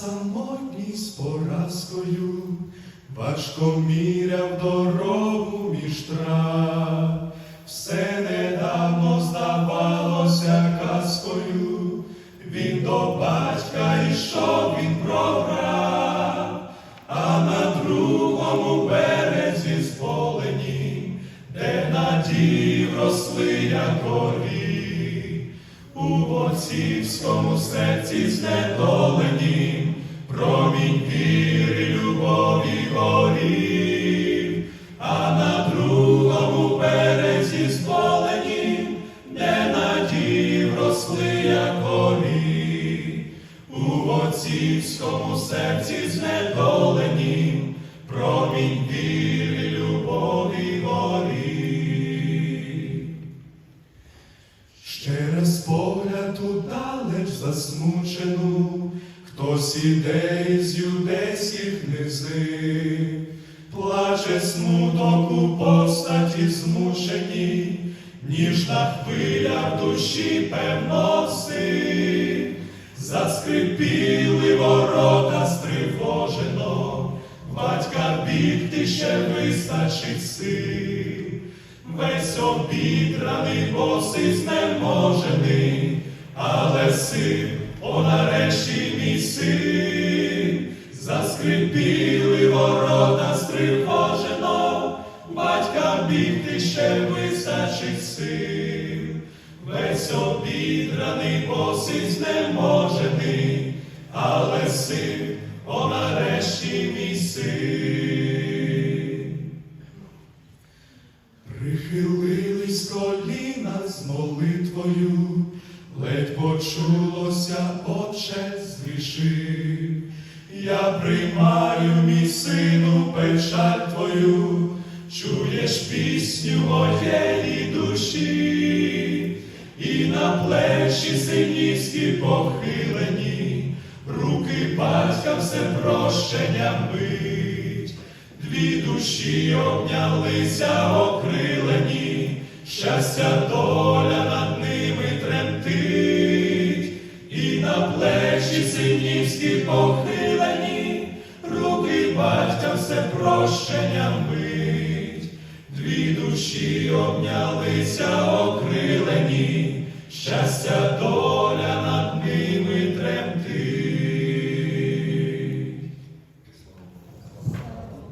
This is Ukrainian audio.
самотність поразкою, важко міряв дорогу між трав, все недавно здавалося казкою, він до батька йшов, він програв, а на другому березі сполені, де надії росли, як горі, у отцівському серці знедолені, надії росли, як горі, у отцівському серці знедолені, промінь віри, любові горів. Ще раз погляд удалеч засмучену, хтось іде із юдейських низин, плаче смуток у постаті змушені, ніжна хвиля в душі певноси, заскрипіли ворота стривожено, батька бігти ще вистачить сил. Весь обідраний босий знеможений, але син, о нарешті мій син, Весь обідраний босий знеможений, але син, о нарешті мій син. Прихилились коліна з молитвою, ледь почулося, Отче згрішив. Я приймаю, мій сину, печаль твою, чуєш пісню моєї душі, на плечі синівські похилені, руки батька все прощення мить. Дві душі обнялися окрилені, щастя доля над ними тремтить, і на плечі синівські похилені, руки батька все прощення мить. Дві душі обнялися окрилені, щастя доля